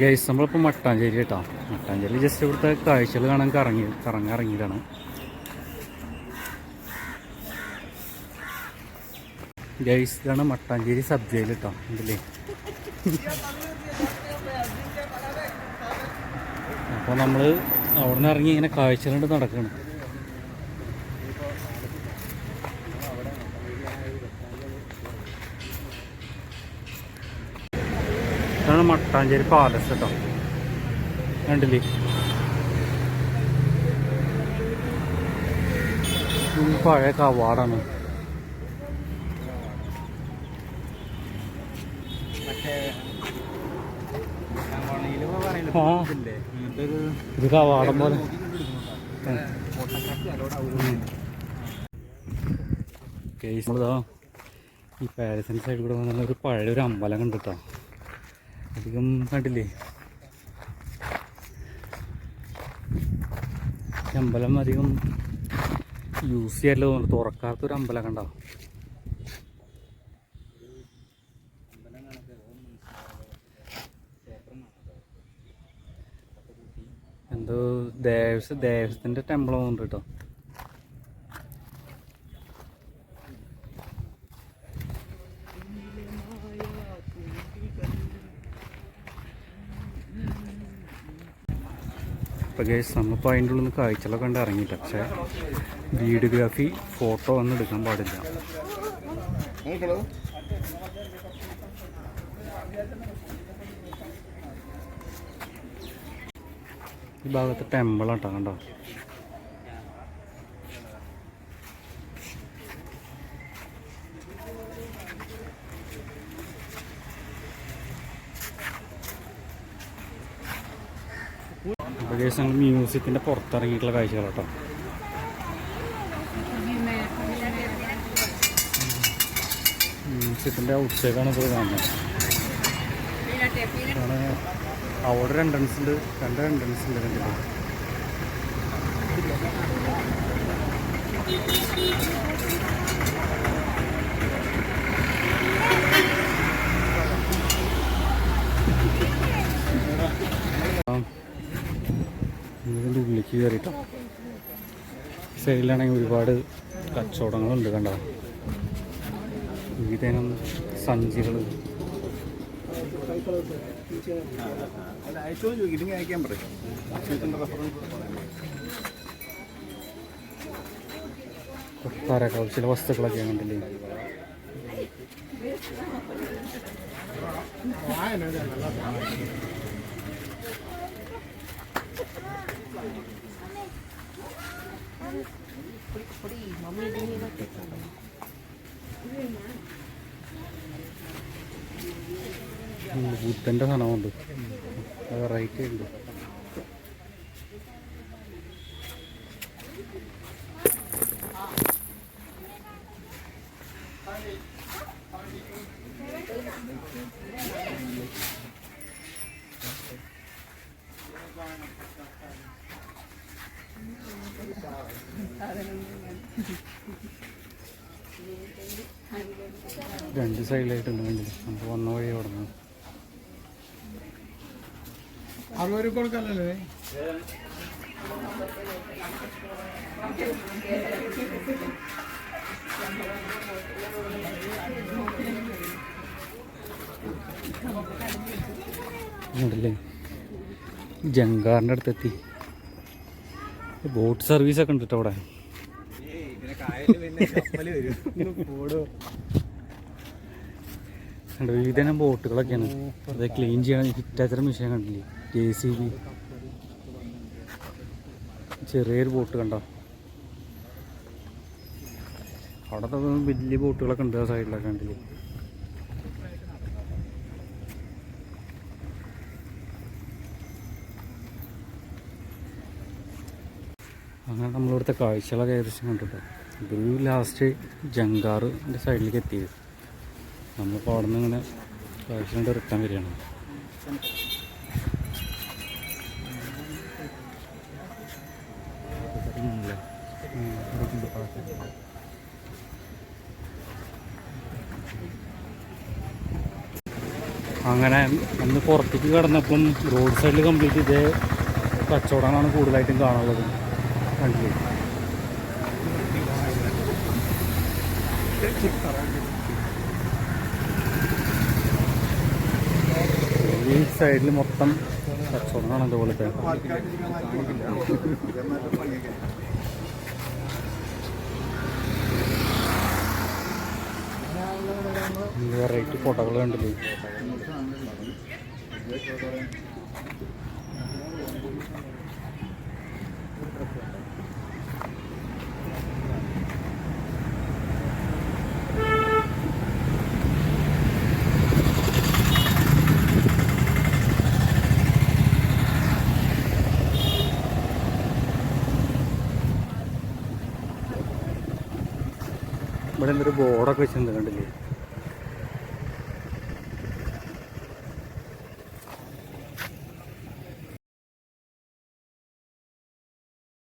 Guys നമ്മളിപ്പോൾ മട്ടാഞ്ചേരി കേട്ടോ. Mattancherry just ഇവിടുത്തെ കാഴ്ചകൾ കാണാൻ കറങ്ങി കറങ്ങി ഇറങ്ങിയതാണ്. ഗൈസ് ഇതാണ് മട്ടാഞ്ചേരി സബ് ജയിൽ കേട്ടോ ഇതില്ലേ അപ്പോൾ നമ്മൾ അവിടെ നിന്ന് ഇറങ്ങി ഇങ്ങനെ കാഴ്ചകളുണ്ട് നടക്കണം. ഇതാണ് മട്ടാഞ്ചേരി പാലസ് കേട്ടോ കണ്ടില്ലേ? പഴയ കവാടാണ്. ഇത് കവാടം പോലെ. നമ്മളിതാ ഈ പാലസിന്റെ സൈഡിൽ കൂടെ വന്നാൽ ഒരു പഴയ ഒരു അമ്പലം കണ്ടിട്ടോ. അധികം കണ്ടില്ലേ? അമ്പലം അധികം യൂസ് ചെയ്യാറില്ല തോന്നുന്നു. തുറക്കാത്തൊരു അമ്പലം കണ്ടോ? എന്തോ ദേവസ് ദേവസ്വത്തിന്റെ ടെമ്പിൾ തോന്നുന്നുണ്ട് കേട്ടോ. ഇപ്പോൾ ഗൈസ് നമ്മളിപ്പോൾ അതിന്റെ ഉള്ളിൽ നിന്ന് കാഴ്ചകളൊക്കെ കണ്ട് ഇറങ്ങിയില്ല പക്ഷേ വീഡിയോഗ്രാഫി ഫോട്ടോ ഒന്നും എടുക്കാൻ പാടില്ല. ഈ ഭാഗത്ത് ടെമ്പിളാട്ടോ കണ്ടോ? കേസ് ഞങ്ങൾ മ്യൂസിയത്തിന്റെ പുറത്തിറങ്ങിയിട്ടുള്ള കാഴ്ചകളാട്ടോ. മ്യൂസിയത്തിന്റെ ഔട്ട് സൈഡാണ് ഇപ്പോൾ കാണുന്നത്. അവിടെ ഒരു എൻട്രൻസ് ഉണ്ട്. രണ്ട് എൻട്രൻസ് ഉണ്ട് കണ്ടില്ലേ ആ. ഉള്ളിലേക്ക് കയറിട്ടോ സൈഡിലാണെങ്കിൽ ഒരുപാട് കച്ചവടങ്ങളുണ്ട് കണ്ടോ? വിവിധനം സഞ്ചികൾ ചില വസ്തുക്കളൊക്കെ പറയും റെഫറൻസ് ബുദ്ധന്റെ സാധനമുണ്ട്. വെറൈറ്റി ഉണ്ട്. രണ്ട് സൈഡിലായിട്ടുണ്ട് കണ്ടില്ലേ നമുക്ക് വന്ന വഴി അവിടെ നിന്ന്. അറുപത് കൊടുക്കാനല്ലേ? ഉണ്ടല്ലേ ജങ്കാറിന്റെ അടുത്തെത്തി. ബോട്ട് സർവീസ് ഒക്കെ ഉണ്ട് അവിടെ. വിവിധനം ബോട്ടുകളൊക്കെയാണ്. അത് ക്ലീൻ ചെയ്യണ ഹിറ്റാച്ചറ മെഷീൻ കണ്ടില്ലേ? ജെ സി ബി ചെറിയൊരു ബോട്ട് കണ്ടോ? അവിടെ വലിയ ബോട്ടുകളൊക്കെ ഉണ്ട് ആ സൈഡിലൊക്കെ കണ്ടില്ലേ? അങ്ങനെ നമ്മളിവിടുത്തെ കാഴ്ചകളൊക്കെ ഏകദേശം കണ്ടിട്ടോ. ഇതൊരു ലാസ്റ്റ് ജങ്കാറിന്റെ സൈഡിലേക്ക് എത്തിയത്. നമ്മളിപ്പോൾ അവിടെ നിന്ന് ഇങ്ങനെ കാഴ്ച റിട്ടേൺ വരികയാണ്. അങ്ങനെ അന്ന് പുറത്തേക്ക് കടന്നപ്പം റോഡ് സൈഡിൽ കംപ്ലീറ്റ് ഇതേ കച്ചവടങ്ങളാണ് കൂടുതലായിട്ടും കാണുള്ളത് കണ്ടില്ലേ? ഈ സൈഡിൽ മൊത്തം കച്ചവടമാണ് അതുപോലത്തെ വെറൈറ്റി ഫോട്ടോകൾ കണ്ടില്ലേ? ഇവിടെ എന്തൊരു ബോർഡൊക്കെ വെച്ചിട്ടുണ്ട് കണ്ടില്ലേ?